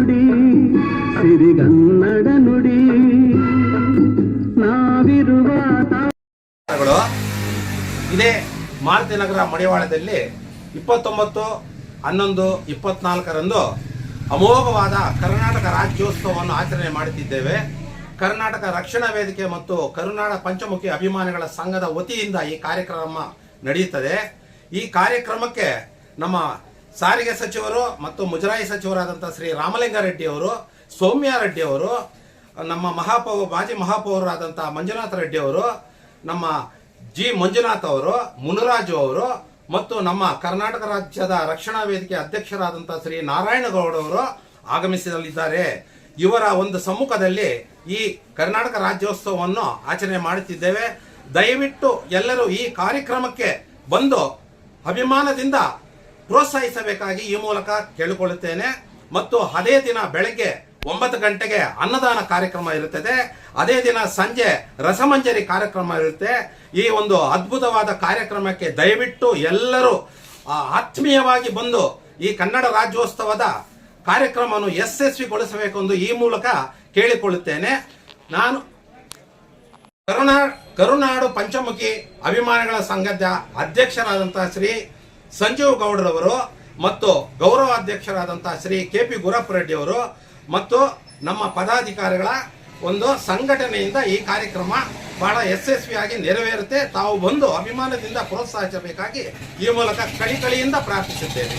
ನುಡಿ, ಸಿರಿಗನ್ನಡ ನುಡಿ, ನಾವಿರುವ ಇದೇ ಮಾರುತಿ ನಗರ ಮಡಿವಾಳದಲ್ಲಿ ಇಪ್ಪತ್ತೊಂಬತ್ತು, ಹನ್ನೊಂದು, ಇಪ್ಪತ್ನಾಲ್ಕರಂದು ಅಮೋಘವಾದ ಕರ್ನಾಟಕ ರಾಜ್ಯೋತ್ಸವವನ್ನು ಆಚರಣೆ ಮಾಡುತ್ತಿದ್ದೇವೆ. ಕರ್ನಾಟಕ ರಕ್ಷಣಾ ವೇದಿಕೆ ಮತ್ತು ಕರುನಾಡ ಪಂಚಮುಖಿ ಅಭಿಮಾನಿಗಳ ಸಂಘದ ವತಿಯಿಂದ ಈ ಕಾರ್ಯಕ್ರಮ ನಡೆಯುತ್ತದೆ. ಈ ಕಾರ್ಯಕ್ರಮಕ್ಕೆ ನಮ್ಮ ಸಾರಿಗೆ ಸಚಿವರು ಮತ್ತು ಮುಜರಾಯಿ ಸಚಿವರಾದಂಥ ಶ್ರೀ ರಾಮಲಿಂಗಾರೆಡ್ಡಿ ಅವರು, ಸೌಮ್ಯ ರೆಡ್ಡಿ ಅವರು, ನಮ್ಮ ಮಹಾಪೌ, ಮಾಜಿ ಮಹಾಪೌರರಾದಂಥ ಮಂಜುನಾಥ ರೆಡ್ಡಿ ಅವರು, ನಮ್ಮ ಜಿ ಮಂಜುನಾಥ್ ಅವರು, ಮುನುರಾಜು ಅವರು ಮತ್ತು ನಮ್ಮ ಕರ್ನಾಟಕ ರಾಜ್ಯದ ರಕ್ಷಣಾ ವೇದಿಕೆ ಅಧ್ಯಕ್ಷರಾದಂಥ ಶ್ರೀ ನಾರಾಯಣಗೌಡ ಅವರು ಆಗಮಿಸಲಿದ್ದಾರೆ ಇವರ ಒಂದು ಸಮ್ಮುಖದಲ್ಲಿ ಈ ಕರ್ನಾಟಕ ರಾಜ್ಯೋತ್ಸವವನ್ನು ಆಚರಣೆ ಮಾಡುತ್ತಿದ್ದೇವೆ. ದಯವಿಟ್ಟು ಎಲ್ಲರೂ ಈ ಕಾರ್ಯಕ್ರಮಕ್ಕೆ ಬಂದು ಅಭಿಮಾನದಿಂದ ಪ್ರೋತ್ಸಾಹಿಸಬೇಕಾಗಿ ಈ ಮೂಲಕ ಕೇಳಿಕೊಳ್ಳುತ್ತೇನೆ. ಮತ್ತು ಅದೇ ದಿನ ಬೆಳಗ್ಗೆ ಒಂಬತ್ತು ಗಂಟೆಗೆ ಅನ್ನದಾನ ಕಾರ್ಯಕ್ರಮ ಇರುತ್ತದೆ. ಅದೇ ದಿನ ಸಂಜೆ ರಸಮಂಜರಿ ಕಾರ್ಯಕ್ರಮ ಇರುತ್ತೆ. ಈ ಒಂದು ಅದ್ಭುತವಾದ ಕಾರ್ಯಕ್ರಮಕ್ಕೆ ದಯವಿಟ್ಟು ಎಲ್ಲರೂ ಆತ್ಮೀಯವಾಗಿ ಬಂದು ಈ ಕನ್ನಡ ರಾಜ್ಯೋತ್ಸವದ ಕಾರ್ಯಕ್ರಮವನ್ನು ಯಶಸ್ವಿಗೊಳಿಸಬೇಕೆಂದು ಈ ಮೂಲಕ ಕೇಳಿಕೊಳ್ಳುತ್ತೇನೆ. ನಾನು ಕರುಣಾ, ಕರುನಾಡು ಪಂಚಮುಖಿ ಅಭಿಮಾನಿಗಳ ಸಂಘದ ಅಧ್ಯಕ್ಷರಾದಂತಹ ಶ್ರೀ ಸಂಜೀವ್ ಗೌಡ್ರವರು ಮತ್ತು ಗೌರವ ಅಧ್ಯಕ್ಷರಾದಂತಹ ಶ್ರೀ ಕೆ ಪಿ ಗುರಪ್ಪ ರೆಡ್ಡಿಯವರು ಮತ್ತು ನಮ್ಮ ಪದಾಧಿಕಾರಿಗಳ ಒಂದು ಸಂಘಟನೆಯಿಂದ ಈ ಕಾರ್ಯಕ್ರಮ ಬಹಳ ಯಶಸ್ವಿಯಾಗಿ ನೆರವೇರುತ್ತೆ. ತಾವು ಬಂದು ಅಭಿಮಾನದಿಂದ ಪ್ರೋತ್ಸಾಹಿಸಬೇಕಾಗಿ ಈ ಮೂಲಕ ಕಳಿಕಳಿಯಿಂದ ಪ್ರಾರ್ಥಿಸುತ್ತೇನೆ